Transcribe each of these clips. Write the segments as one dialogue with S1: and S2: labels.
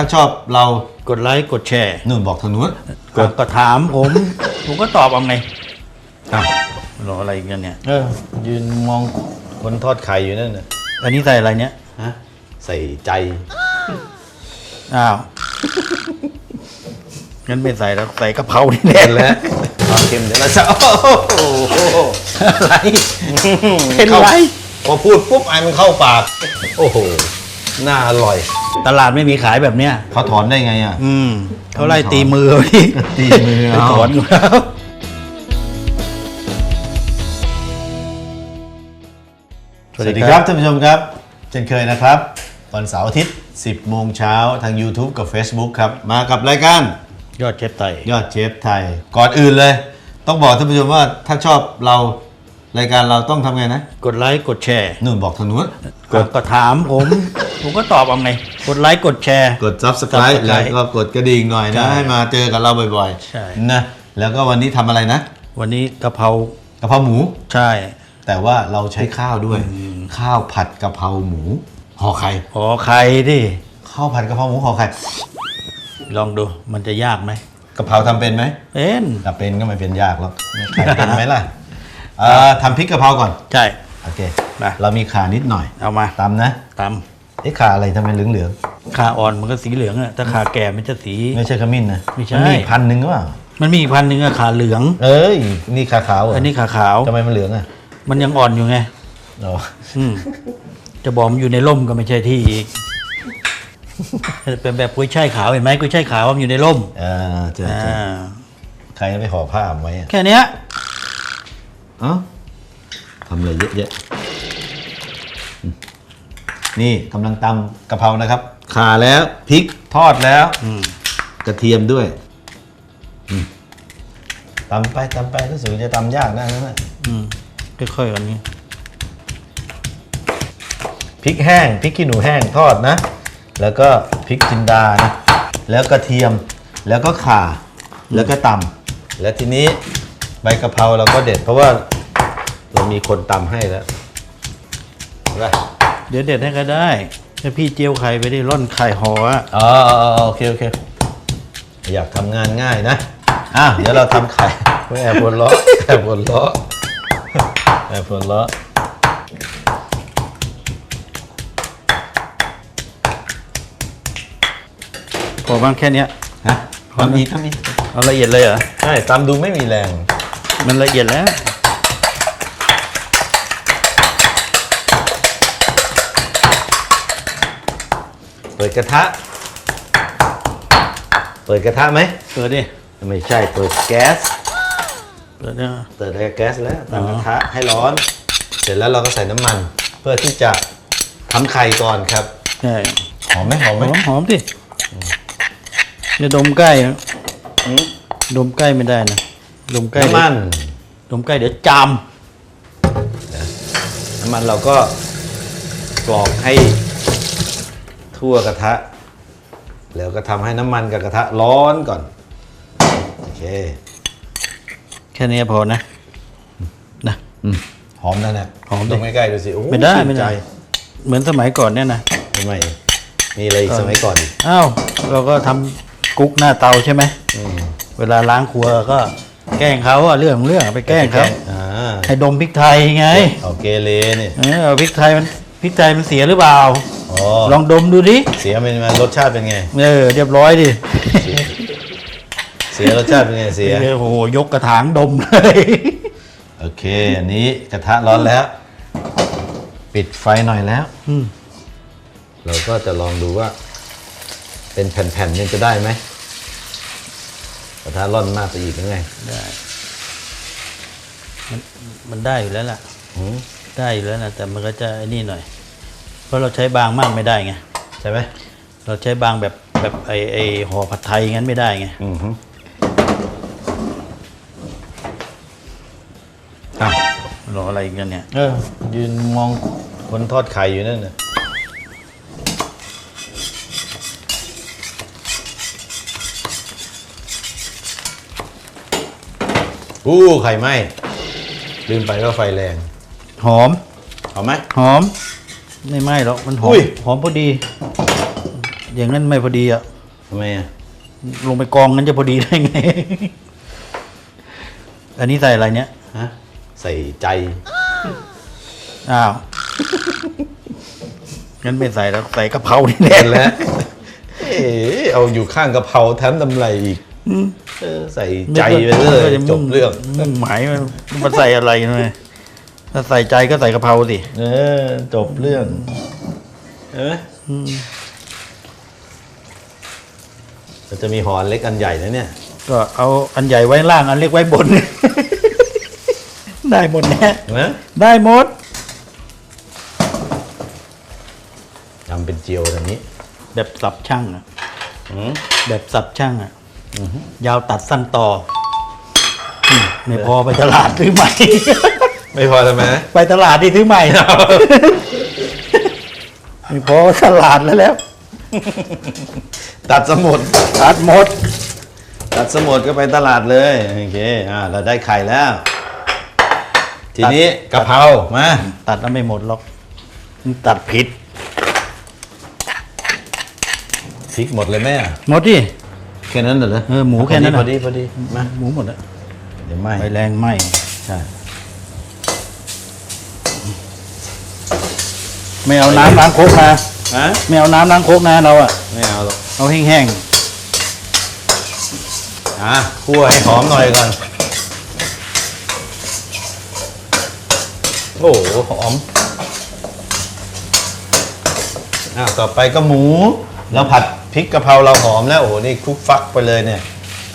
S1: ถ้าชอบเรา
S2: กดไลค์กดแชร์
S1: นู่นบอกทางนู้น
S2: กดก็ถามผม ผมก็ตอบเอาไง
S1: อ้าว
S2: รออะไรกันเนี่ย
S1: เออยืนมองคนทอดไข่อยู่นั่นน่ะ
S2: อันนี้ใส่อะไรเนี่ย
S1: ฮะใส่ใจ
S2: อ้าว งั้นไม่ใส่แล้วใส่กะเพรานี่แน่
S1: เห็นแล้วความเค็มเดี๋ยวเราจะโอ้โห
S2: อะไรเป็นไร
S1: พอพูดปุ๊บไอ้มันเข้าปาก โอ้โห น่าอร่อย
S2: ตลาดไม่มีขายแบบเนี้ย
S1: เขาถอนได้ไงอะ
S2: อืมเขาไล่ตีมือเอาดิ
S1: ตีมือเอา
S2: ไปถอนอยู่แล้ว
S1: สวัสดีครับท่านผู้ชมครับ เช่นเคยนะครับ วันเสาร์อาทิตย์ 10 โมงเช้าทาง YouTube กับ Facebook ครับ มากับรายการ
S2: ยอดเชฟไต่
S1: ยอดเชฟไทย ก่อนอื่นเลย ต้องบอกท่านผู้ชมว่าถ้าชอบเรา รายการเราต้องทำไงนะ
S2: กดไลค์กดแชร์
S1: นู่นบอกทางนู้น
S2: กดก็ถามผม ผมก็ตอบเอาไง กดไลค์กดแชร์
S1: กด subscribe
S2: Subscribe
S1: แล้วก็กดกระดิ่งหน่อย
S2: ใช่
S1: นะ ให้มาเจอกับเราบ่อย
S2: ใช่
S1: ๆนะแล้วก็วันนี้ทำอะไรนะ
S2: วันนี้กะเพรากะ
S1: เพราหมู
S2: ใช่
S1: แต่ว่าเราใช้ข้าวด้วย ข้าวผัดกะเพราหมูห่อไข่
S2: ขอใครดิ
S1: ข้าวผัดกะเพราหมูห่อไข่
S2: ลองดูมันจะยากไหม
S1: กะเพราทำเป็นไหม
S2: เป็น
S1: ถ้าเป็นก็ไม่เป็นยากหรอกไข่เป็นไหมล่ะ เอ่อทำพริกกะเพราก่อน
S2: ใช่
S1: โอเค
S2: มา
S1: เรามีขานิดหน่อย
S2: เอามา
S1: ตำนะ
S2: ต
S1: เอ๊ะขาอะไรทำไมเหลืองำ
S2: ขาอ่อนมันก็สีเหลืองอะถ้าขาแก่มันจะสี
S1: ๆไม่ใช่ขมิ้นนะ
S2: ไม่ใช่
S1: นมีอีกพันหนึ่งหรือเปล่า
S2: มันมีอีกพันหนึ่งอะขาเหลือง
S1: เอ้ย นี่ขาขาวเหร
S2: อันนี้ขาขาว
S1: ทำไมมันเหลืองอะ
S2: มันยังอ่อนอยู่ไง
S1: อ๋อ
S2: อืมจะบอกมันอยู่ในร่มก็ไม่ใช่ที่อีกเป็นแบบกุ้ยช่ายขาวเห็นไหมกุ้ยช่ายขาวมันอยู่ในร่ม
S1: อ่าเจอ
S2: อ่
S1: เจอาใครไปห่อผ้าไว้อะ
S2: แค่เนี้ย
S1: เอ้าทำอะไรเยอะแยะอืมนี่กำลังตำกะเพรานะครับขาแล้วพริกทอดแล้ว
S2: อืม
S1: กระเทียมด้วยอืมตำไปตำไปรู้สึกจะตำยากนะนั่นนะ
S2: อืมค่อยๆกันนี้
S1: พริกแห้งพริกขี้หนูแห้งทอดนะ แล้วก็พริกจินดานะแล้วกระเทียมแล้วก็ข่าแล้วก็ตำแล้วทีนี้ ใบกะเพราเราก็เด็ด เพราะว่าเรามีคนตำให้แล้วเห็นปะ
S2: เดี๋ยวเด็ดให้ก็ได้ถ้าพี่เจียวไข่ไปได้ร่อนไข่ห่ออะ
S1: อ๋ออ๋ออ๋อโอเคโอเค อยากทำงานง่ายนะอะเดี๋ยวเราทำไข่ไม่แอบปวดล้อแอบปวดล้อแอบปวดล้อ
S2: พอบ้างแค่เนี้ย
S1: ฮะทำอีกทำอีก
S2: เอาละเอียดเลยเหรอ
S1: ใช่ตำดูไม่มีแรง
S2: มันละเอียดแล้ว
S1: เปิดกระทะ เปิดกระทะไหม
S2: เปิดดิ
S1: ไม่ใช่ เปิดแก๊ส
S2: เปิดเนี่ย
S1: เปิดแก๊สแล้วตั้งกระ
S2: อ๋อ
S1: ทะให้ร้อน เสร็จแล้วเราก็ใส่น้ำมัน เพื่อที่จะทำไข่ก่อนครับ
S2: ใช่
S1: หอมไหมหอม
S2: ห
S1: ไหม
S2: อมหอมดิอย่าดมใกล้อะดมใกล้ไม่ได้นะ ดมใกล้
S1: น้ำมัน
S2: ดมใกล้เดี๋ยวจาม
S1: น้ำมันเราก็กรอกให้ทั่วกระทะ แล้วก็ทำให้น้ำมันกับกระทะร้อนก่อน โอเค
S2: แค่นี้พอนะนะ
S1: อืมหอมนะเนี่ย
S2: หอมดิ
S1: ลงใกล้ๆดูสิโอ้โห
S2: ไม่ได้
S1: ชื่น
S2: ไม่ได้
S1: ใจ
S2: เหมือนสมัยก่อนเนี่ยนะ
S1: ทำไมมีอะไรอีกสมัยก่อนอีก
S2: อ้าวเราก็ทำกุ๊กหน้าเตาใช่ไหม
S1: อืม
S2: เวลาล้างครัวก็ แกล้งเขาอะเรื่องของเรื่องไปแกล้งเขา
S1: อ่า
S2: ให้ดมพริกไทยไง
S1: เอาเกเรนี่
S2: เออเอาพริกไทยมันพริกไทยมันเสียหรือเปล่า
S1: อ๋อ
S2: ลองดมดูดิ
S1: เสียเป็นไงรสชาติเป็นไง
S2: เออเรียบร้อยดิ
S1: เสียรสชาติเป็นไงเสีย
S2: เออโอ้โหยกกระถางดมเลย
S1: โอเค อันนี้กระทะร้อนแล้ว ปิดไฟหน่อยแล้ว
S2: อืม
S1: เราก็จะลองดูว่า เป็นแผ่นๆนี่จะได้ไหม กระทะร้อนมากไปอีกหรือไง
S2: ได้ มันมันได้อยู่แล้วล่ะ
S1: หืม
S2: ได้อยู่แล้วนะแต่มันก็จะไอ้นี่หน่อย เพราะเราใช้บางมากไม่ได้ไง
S1: ใช่ไหม
S2: เราใช้บางแบบแบบไอไอห่อผัดไทยงั้นไม่ได้ไง
S1: อือฮึอ้าว
S2: รออะไรกันเนี่ย
S1: เออยืนมองคนทอดไข่อยู่นั่นน่ะ อู้ไข่ไหมลืมไปว่าไฟแรง
S2: หอม
S1: เอาไหม
S2: หอม ไม่ไหม้หรอกมันหอ
S1: อุ้
S2: ม
S1: ย
S2: หอมพอดี อย่างนั้นไม่พอดีอะ
S1: ทำไมอะ
S2: ลงไปกองงั้นจะพอดีได้ไง อันนี้ใส่อะไรเนี่ย
S1: ฮะใส่ใจ
S2: อ้าวงั้นไม่ใส่แล้วใส่กะเพรานี่แหละ
S1: เห็นแล้วเอ๊ะเอาอยู่ข้างกะเพราแถมตำไรอีกเออ ใส่ใจไปเลยจบเรื่อง
S2: มุ่งหมายมันมาใส่อะไรทำไมถ้าใส่ใจก็ใส่กะเพราสิ
S1: เออ จบเรื่องเห็นไหมเราจะมีหอนเล็กอันใหญ่นะเนี่ย
S2: ก็เอาอันใหญ่ไว้ล่างอันเล็กไว้บน ได้หมดแน่
S1: เห็นไหม
S2: ได้หมด
S1: ทำเป็นเจียวแบบนี้
S2: แบบสับช่างอะ
S1: อืม
S2: แบบสับช่างอะ ยาวตัดสั้นต่ออืมไม่พอไปตลาดซื้อใหม่
S1: ไม่พอทำไม
S2: ไปตลาดที่ซื้อใหม่ ไม่พอตลาดแล้วแล้ว
S1: ตัดสมุด
S2: ตัดหมด
S1: ตัดสมุดก็ไปตลาดเลยโอเคอ่าเราได้ไข่แล้ว ทีนี้กะเพรามา
S2: ตัดแล้วไม่หมดหรอกมันตัดผิด
S1: พริกหมดเลยแม่
S2: หมดดิ
S1: แค่นั้นเหรอ
S2: เออหมูแค่นั้น
S1: พ
S2: น่ะ
S1: อดีพอดีมา
S2: หมูหมดแล้ว
S1: เดี๋ยวไหม
S2: ไฟแรงไหม
S1: ใช่
S2: ไม่เอาน้ำล้างโคกนะ
S1: ฮะ
S2: ไม่เอาน้ำล้างโคกนะเราอะ
S1: ไม่เอาหรอก
S2: เอาแห้ง
S1: อะคั่วให้หอมหน่อยก่อนโอ้โหหอมอะต่อไปก็หมู เราผัดพริกกะเพราเราหอมแล้วโอ้โหนี่คลุกฟักไปเลยเนี่ย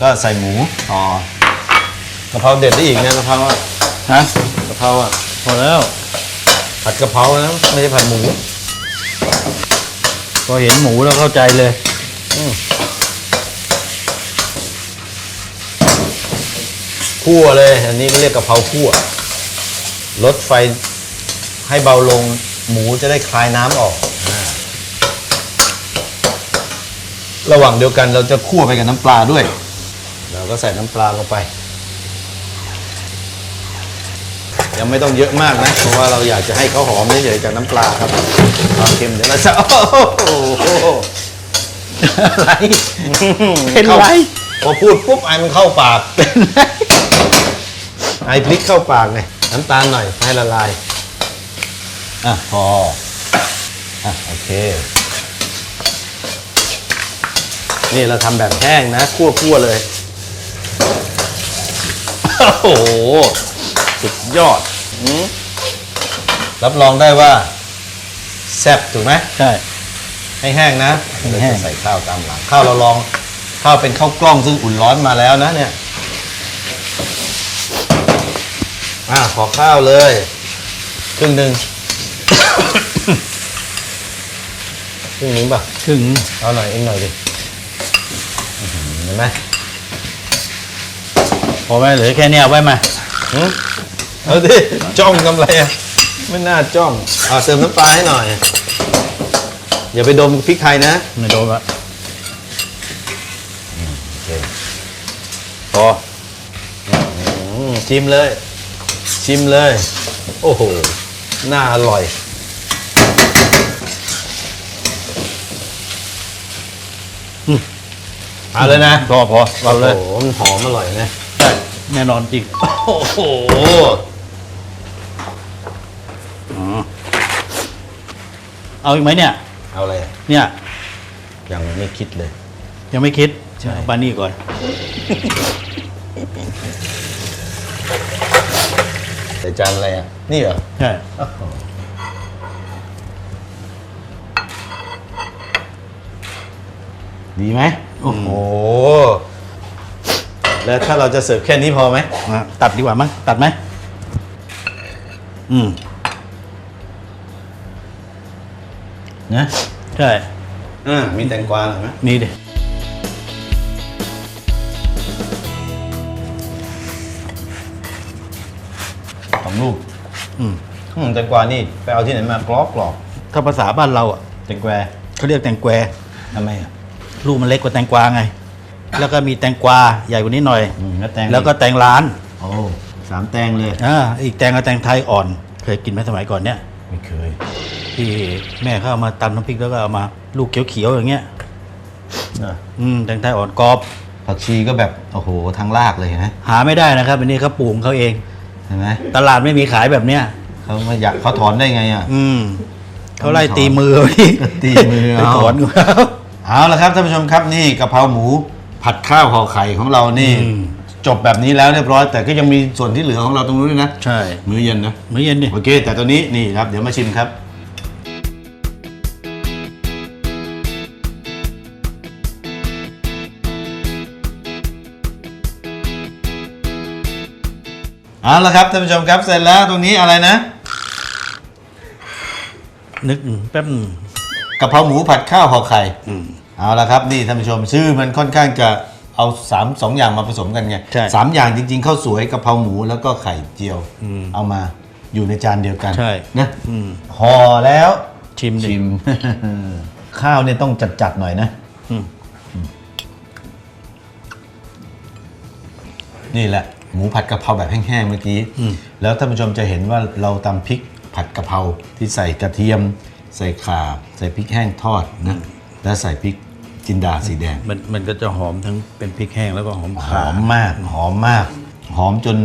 S1: ก็ใส่หมูอ๋อกะเพราเด็ดได้อีกนะกะเพราอะ
S2: ฮะ
S1: กะเพราอะ
S2: พอแล้ว
S1: ผัดกะเพรานะไม่ใช่ผัดหมู
S2: พอเห็นหมูแล้วเข้าใจเลย
S1: คั่วเลย อันนี้ก็เรียกกะเพราคั่วลดไฟให้เบาลงหมูจะได้คลายน้ำออกอ่า ระหว่างเดียวกันเราจะคั่วไปกับน้ำปลาด้วย เราก็ใส่น้ำปลาลงไป ยังไม่ต้องเยอะมากนะ เพราะว่าเราอยากจะให้เขาหอมเฉยๆจากน้ำปลาครับความเค็มเดี๋ยวเราจะโอ้โห
S2: อะไรเป็นไร
S1: พอพูดปุ๊บไอมันเข้าปากไอพริกเข้าปากไงน้ำตาลหน่อยให้ละลายอะพออะโอเค นี่เราทำแบบแห้งนะคั่วๆเลย โอ้โห สุดยอดอืมรับรองได้ว่า แซ่บถูกไหม
S2: ใช่
S1: ให้แห้งนะ
S2: ให้
S1: เดี๋ยว
S2: แห้ง
S1: จะใส่ข้าวตามหลัง ข้าวเราลองข้าวเป็นข้าวกล้องซึ่งอุ่นร้อนมาแล้วนะเนี่ย อ่าขอข้าวเลยครึ่งหนึ่งครึ่งหนึงป่ะ
S2: ถึง
S1: เอาหน่อยเองหน่อยดิอื้อหือ เห็นไหม
S2: พอไหมเหลือแค่เนี้ยเอาไว้มา
S1: หึเอาดิจ้องทำไรอะไม่น่าจ้องเอาเติมน้ำปลาให้หน่อย อย่าไปดมพริกไทยนะ
S2: ไม่โดนละ
S1: โอเค
S2: พอ
S1: อืมชิมเลย ชิมเลย โอ้โห น่าอร่อย เอาเลยนะ
S2: พอพอเราเลย
S1: โอ้โหมันหอมอร่อยนะ
S2: ใช่แน่นอนจริง
S1: โอ้โห
S2: เอาอีกไหมเนี่ย
S1: เอาอะไรอะ
S2: เนี่ย
S1: ยังไม่คิดเลย
S2: ยังไม่คิด
S1: ใช่
S2: เอาปานี่ก่อน
S1: ใส่จานอะไรอะ นี่เหรอ
S2: ใช่
S1: โอ้โหดีไหม โอ้โห แล้วถ้าเราจะเสิร์ฟแค่นี้พอไหม
S2: มาตัดดีกว่ามั้งตัดไหมอืม
S1: นะ
S2: ใช่
S1: อ่ามีแตงกวาหน่อยไหม
S2: นี่ดิ
S1: สองลูก
S2: อืม
S1: อืมแตงกวานี่ไปเอาที่ไหนมากรอบกรอบ
S2: ถ้าภาษาบ้านเราอะ
S1: แตงกวา
S2: เขาเรียกแตงแกว
S1: ทำไมอะ
S2: ลูกมันเล็กกว่าแตงกวาไง แล้วก็มีแตงกวาใหญ่กว่านี้หน่อย
S1: อืมแล้วแตง
S2: แล้วก็แตงร้าน
S1: โอ้สามแตงเลย
S2: อ่าอีกแตงก็แตงไทยอ่อน เคยกินไหมสมัยก่อนเนี่ย
S1: ไม่เคย
S2: ที่แม่เขาเอามาตำน้ำพริกแล้วก็เอามาลูกเขียวๆอย่างเงี้ย
S1: นะ
S2: อืมแตงไทยอ่อนกรอบ
S1: ผักชีก็แบบโอ้โหทางรากเลยนะ
S2: หาไม่ได้นะครับอันนี้เขาปลูกของเขาเอง
S1: เห็นไหม
S2: ตลาดไม่มีขายแบบเนี้ย
S1: เขาไม่อยากเขาถอนได้ไงอะ
S2: อืมเขาไล่ตีมือเอาดิ
S1: ตีมือ
S2: ไป
S1: เอา
S2: ถอนของเขา
S1: เอาละครับท่านผู้ชมครับนี่กะเพราหมูผัดข้าวห่อไข่ของเรานี่
S2: อืม
S1: จบแบบนี้แล้วเรียบร้อย แต่ก็ยังมีส่วนที่เหลือของเราตรงนู้นด้วยนะ
S2: ใช่
S1: มื้อเย็นนะ
S2: มื้อเย็นดิ
S1: โอเค แต่ตัวนี้นี่ครับ เดี๋ยวมาชิมครับ เอาละครับท่านผู้ชมครับเสร็จแล้วตรงนี้อะไรนะ
S2: นึกแป๊บหนึ่ง
S1: กะเพราหมูผัดข้าวห่อไข่
S2: อืม
S1: เอาละครับนี่ท่านผู้ชมชื่อมันค่อนข้างจะเอาสามสองอย่างมาผสมกันไง
S2: ใช่
S1: สามอย่างจริงๆข้าวสวยกะเพราหมูแล้วก็ไข่เจียว
S2: อืม
S1: เอามาอยู่ในจานเดียวกัน
S2: ใช่
S1: นะ
S2: อืม
S1: ห่อแล้ว
S2: ชิมดิ
S1: ชิม ข้าวเนี่ยต้องจัดๆหน่อยนะ
S2: อืม
S1: นี่แหละ หมูผัดกะเพราแบบแห้งๆเมื่อกี้แล้วท่านผู้ชมจะเห็นว่าเราตำพริกผัดกะเพราที่ใส่กระเทียม ใส่ข่าใส่พริกแห้งทอดนะแล้วใส่พริกจินดาสีแดง
S2: มันมันก็จะหอมทั้งเป็นพริกแห้งแล้วก็หอม
S1: ห
S2: ขา
S1: อมมากหอมมาก หอมจน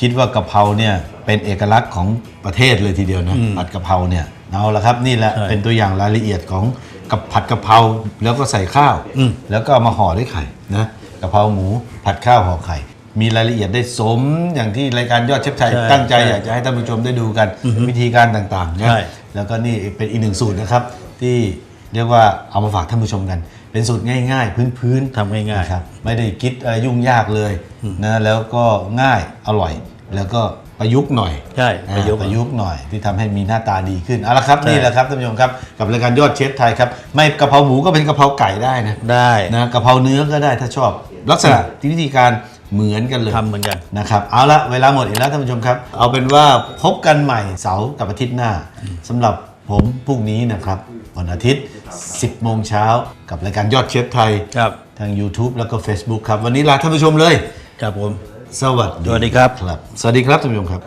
S1: คิดว่ากะเพราเนี่ยเป็นเอกลักษณ์ของประเทศเลยทีเดียวนะผัดกะเพราเนี่ยเอาละครับนี่แหละเป็นตัวอย่างรายละเอียดของกับผัดกะเพราแล้วก็ใส่ข้าว แล้วก็เอามาห่อด้วยไข่นะกะเพราหมูผัดข้าวห่อไข่ มีรายละเอียดได้สมอย่างที่รายการยอดเชฟไทย
S2: ใช่
S1: ตั้งใจ
S2: ใช่
S1: อยากจะให้ท่านผู้ชมได้ดูกันวิธีการต่างๆนะ
S2: ใช่
S1: แล้วก็นี่เป็นอีกหนึ่งสูตรนะครับ ที่เรียกว่าเอามาฝากท่านผู้ชมกัน เป็นสูตรง่ายๆ พื้นๆ
S2: ทำง่ายๆ
S1: นะครับไม่ได้คิดอะไรยุ่งยากเลยนะแล้วก็ง่ายอร่อย แล้วก็ประยุกต์หน่อย
S2: ใช่ประยุกต์
S1: อ่าประยุกต์หน่อยที่ทำให้มีหน้าตาดีขึ้นเอาละครับ
S2: ใช่
S1: นี่แหละครับท่านผู้ชมครับกับรายการยอดเชฟไทยครับไม่กะเพราหมูก็เป็นกะเพราไก่ได้นะ
S2: ได้
S1: นะกะเพราเนื้อก็ได้ถ้าชอบ ลักษณะที่วิธีการ เหมือนกันเลย
S2: ทำเหมือนกัน
S1: นะครับเอาละเวลาหมดอีกแล้วท่านผู้ชมครับ เอาเป็นว่าพบกันใหม่เสาร์กับอาทิตย์หน้าสำหรับผมพรุ่งนี้นะครับวันอาทิตย์ 10 โมงเช้ากับรายการยอดเชฟไทย
S2: ครับ
S1: ทาง YouTube แล้วก็ Facebook ครับ วันนี้ลาท่านผู้ชมเลย
S2: ครับผม
S1: สวัสดี
S2: สวัสดีครับ
S1: ครับสวัสดีครับท่านผู้ชมครับ